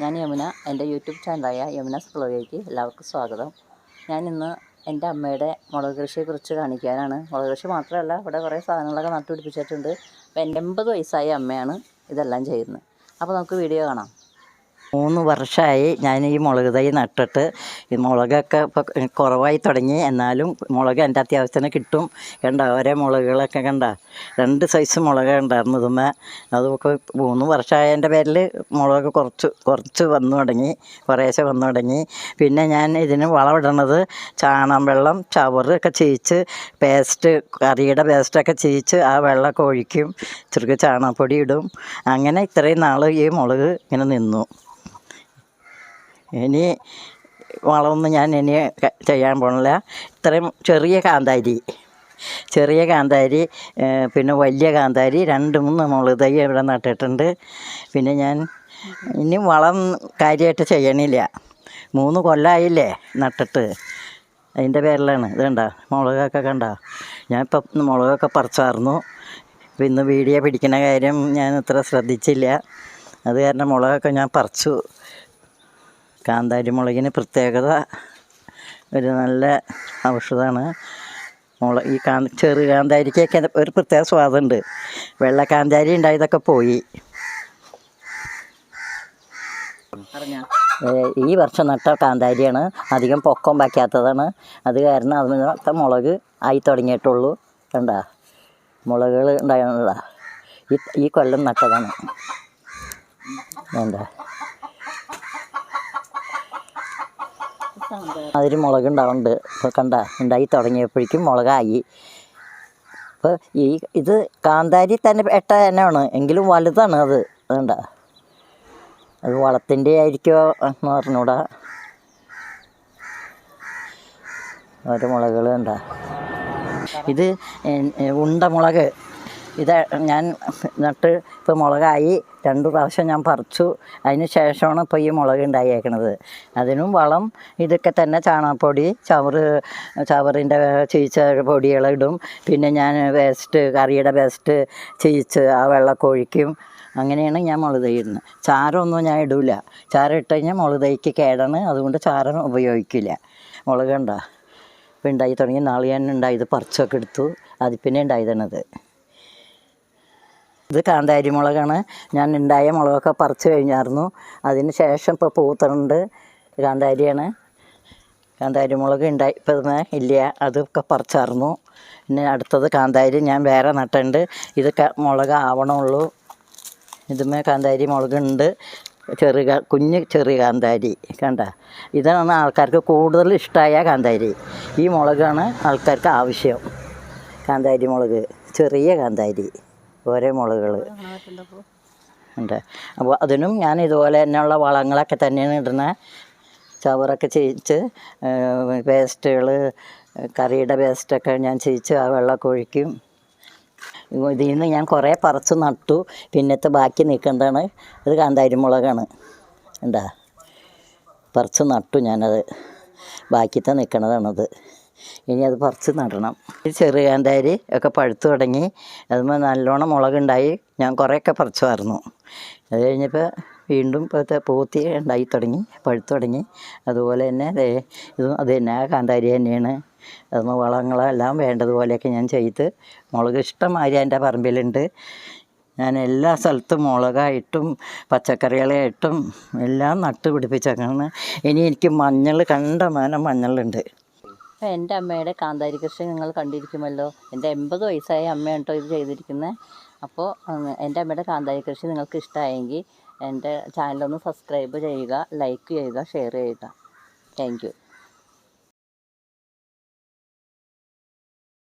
ഞാൻ യമുന എന്റെ യൂട്യൂബ് ചാനലായ യമുനാസ് ബ്ലോഗിലേക്ക് എല്ലാവർക്കും സ്വാഗതം. ഞാൻ ഇന്ന് എന്റെ അമ്മയുടെ മുളക് കൃഷിയെക്കുറിച്ച് കാണിക്കാനാണ്. മുളക് കൃഷി മാത്രമല്ല ഇവിടെ കുറേ സാധനങ്ങളൊക്കെ നട്ടുപിടിപ്പിച്ചിട്ടുണ്ട്. അപ്പോൾ എന്റെ എൺപത് വയസ്സായ അമ്മയാണ് ഇതെല്ലാം ചെയ്യുന്നത്. അപ്പോൾ നമുക്ക് വീഡിയോ കാണാം. മൂന്ന് വർഷമായി ഞാൻ ഈ മുളക് തൈ നട്ടിട്ട്. ഈ മുളകൊക്കെ ഇപ്പോൾ കുറവായി തുടങ്ങി. എന്നാലും മുളക് എന്റെ അത്യാവശ്യത്തിന് കിട്ടും. കണ്ട? ഓരോ മുളകുകളൊക്കെ കണ്ട? രണ്ട് സൈസ് മുളക് ഉണ്ടായിരുന്നു ഇതുമ്മേ അതൊക്കെ മൂന്ന് വർഷമായതിന്റെ പേരിൽ മുളക് കുറച്ച് കുറച്ച് വന്നു തുടങ്ങി. കുറേശ്ശെ വന്നു തുടങ്ങി. പിന്നെ ഞാൻ ഇതിന് വളമിടണത് ചാണകം വെള്ളം ചവർ ഒക്കെ ചീച്ച് പേസ്റ്റ് കറിയുടെ പേസ്റ്റൊക്കെ ചീച്ച് ആ വെള്ളമൊക്കെ ഒഴിക്കും. ചെറുക്ക് ചാണകപ്പൊടി ഇടും. അങ്ങനെ ഇത്രയും നാൾ ഈ മുളക് ഇങ്ങനെ നിന്നു. ഇനി വളമൊന്നും ഞാൻ ഇനി ചെയ്യാൻ പോണില്ല. ഇത്രയും ചെറിയ കാന്താരി. ചെറിയ കാന്താരി പിന്നെ വലിയ കാന്താരി രണ്ട് മൂന്ന് മുളക് തൈ ഇവിടെ നട്ടിട്ടുണ്ട്. പിന്നെ ഞാൻ ഇനി വളം കാര്യമായിട്ട് ചെയ്യണില്ല. മൂന്ന് കൊല്ലമായില്ലേ നട്ടിട്ട്. അതിന്റെ പേരിലാണ്. ഇത് കണ്ടോ? മുളകൊക്കെ കണ്ട? ഞാൻ ഇപ്പം മുളകൊക്കെ പറിച്ചായിരുന്നു ഇപ്പം ഇന്ന് വീഡിയോ പിടിക്കുന്ന കാര്യം ഞാൻ ഇത്ര ശ്രദ്ധിച്ചില്ല. അത് കാരണം മുളകൊക്കെ ഞാൻ പറിച്ചു. കാന്താരി മുളകിന് പ്രത്യേകത ഒരു നല്ല ഔഷധമാണ് മുള ഈ കാ ചെറു കാന്താരിക്കൊക്കെ ഒരു പ്രത്യേക സ്വാദുണ്ട്. വെള്ള കാന്താരി ഉണ്ടായതൊക്കെ പോയി. ഈ വർഷം നട്ട കാന്താരിയാണ് അധികം പൊക്കം വയ്ക്കാത്തതാണ്. അത് കാരണം അതിനകത്തെ മുളക് ആയി തുടങ്ങിയിട്ടുള്ളൂ. കണ്ട? മുളകുകൾ ഉണ്ടായതാ ഈ കൊല്ലം നട്ടതാണ്. വേണ്ട അതിൽ മുളക് ഉണ്ടാവുന്നുണ്ട്. ഇപ്പോൾ കണ്ട ഉണ്ടായി തുടങ്ങിയപ്പോഴേക്കും മുളകായി. അപ്പോൾ ഈ ഇത് കാന്താരി തന്നെ എട്ട തന്നെയാണ് എങ്കിലും വലുതാണ് അത്. അതുണ്ട അത് വളത്തിന്റെ ആയിരിക്കുമോ എന്ന് പറഞ്ഞൂടാ. ഓരോ മുളകുകൾ ഉണ്ടാ ഇത് ഉണ്ട മുളക്. ഇത് ഞാൻ നട്ട് ഇപ്പോൾ മുളകായി രണ്ട് പ്രാവശ്യം ഞാൻ പറിച്ചു. അതിന് ശേഷമാണ് ഇപ്പോൾ ഈ മുളക് ഉണ്ടായേക്കണത്. അതിനും വളം ഇതൊക്കെ തന്നെ ചാണകപ്പൊടി ചവറ് ചവറിന്റെ ചീച്ച പൊടികളിടും പിന്നെ ഞാൻ വേസ്റ്റ് കറിയുടെ വേസ്റ്റ് ചീച്ച് ആ വെള്ളക്കൊഴിക്കും അങ്ങനെയാണ് ഞാൻ മുളക് തയ്യുന്നത് ചാരമൊന്നും ഞാൻ ഇടില്ല ചാരം ഇട്ട് കഴിഞ്ഞാൽ മുളക് തൈക്ക് കേടാണ്. അതുകൊണ്ട് ചാരം ഉപയോഗിക്കില്ല. മുളക് ഉണ്ടോ ഇപ്പോൾ ഉണ്ടായി തുടങ്ങി. നാളെ ഞാൻ ഉണ്ടായത് പറിച്ചൊക്കെ എടുത്തു. അത് പിന്നെ ഉണ്ടായതാണത്. ഇത് കാന്താരി മുളകാണ്. ഞാൻ ഉണ്ടായ മുളകൊക്കെ പറിച്ച് കഴിഞ്ഞായിരുന്നു. അതിന് ശേഷം ഇപ്പോൾ പൂത്തണുണ്ട് കാന്താരിയാണ്. കാന്താരി മുളക് ഉണ്ടായി ഇപ്പം ഇല്ല. അതൊക്കെ പറിച്ചായിരുന്നു. പിന്നെ അടുത്തത് കാന്താരി. ഞാൻ വേറെ നട്ടുണ്ട്. ഇത് മുളക് ആവണുള്ളൂ. ഇതുമേ കാന്താരി മുളകുണ്ട് ചെറിയ കുഞ്ഞ് ചെറിയ കാന്താരി. കണ്ട? ഇതാണ് ആൾക്കാർക്ക് കൂടുതൽ ഇഷ്ടമായ കാന്താരി. ഈ മുളകാണ് ആൾക്കാർക്ക് ആവശ്യം. കാന്താരി മുളക്. ചെറിയ കാന്താരി. ഓരോ മുളകുകൾ ഉണ്ട്. അപ്പോൾ അതിനും ഞാൻ ഇതുപോലെ തന്നെയുള്ള വളങ്ങളൊക്കെ തന്നെയാണ് ഇടുന്നത് ചവറൊക്കെ ചെയ്യിച്ച് പേസ്റ്റുകൾ കറിയുടെ പേസ്റ്റൊക്കെ ഞാൻ ചെയ്യിച്ച് ആ വെള്ളമൊക്കെ ഒഴിക്കും. ഇതിൽ നിന്ന് ഞാൻ കുറേ പറിച്ച് നട്ടു. പിന്നത്തെ ബാക്കി നിൽക്കേണ്ടതാണ്. ഇത് കാന്താരി മുളകാണ്. ഉണ്ടാ പറിച്ച് നട്ടു ഞാനത്. ബാക്കിത്തെ നിൽക്കണതാണത്. ഇനി അത് പറിച്ച് നടണം. ഈ ചെറിയ കാന്താരി ഒക്കെ പഴുത്തു തുടങ്ങി അതുമ്പോൾ നല്ലോണം മുളകുണ്ടായി ഞാൻ കുറേയൊക്കെ പറിച്ചുമായിരുന്നു അത് കഴിഞ്ഞപ്പോൾ വീണ്ടും ഇപ്പോഴത്തെ പൂത്തി ഉണ്ടായി തുടങ്ങി പഴുത്തു തുടങ്ങി. അതുപോലെ തന്നെ ദേ ഇതും അത് തന്നെ ആ കാന്താരി തന്നെയാണ്. അതുമ്പോൾ വളങ്ങളെല്ലാം വേണ്ടതുപോലെയൊക്കെ ഞാൻ ചെയ്ത് മുളക് ഇഷ്ടമായി എന്റെ പറമ്പിലുണ്ട്. ഞാൻ എല്ലാ സ്ഥലത്തും മുളകായിട്ടും പച്ചക്കറികളായിട്ടും എല്ലാം നട്ട് പിടിപ്പിച്ചേക്കാണ് ഇനി എനിക്ക് മഞ്ഞൾ കണ്ടമാനം മഞ്ഞളുണ്ട്. അപ്പോൾ എന്റെ അമ്മയുടെ കാന്താരി കൃഷി നിങ്ങൾ കണ്ടിരിക്കുമല്ലോ. എന്റെ എൺപത് വയസ്സായ അമ്മയാണ് കേട്ടോ ഇത് ചെയ്തിരിക്കുന്നത് അപ്പോൾ എന്റെ അമ്മയുടെ കാന്താരി കൃഷി നിങ്ങൾക്ക് ഇഷ്ടമായെങ്കിൽ എന്റെ ചാനലൊന്ന് സബ്സ്ക്രൈബ് ചെയ്യുക ലൈക്ക് ചെയ്യുക ഷെയർ ചെയ്യുക. താങ്ക്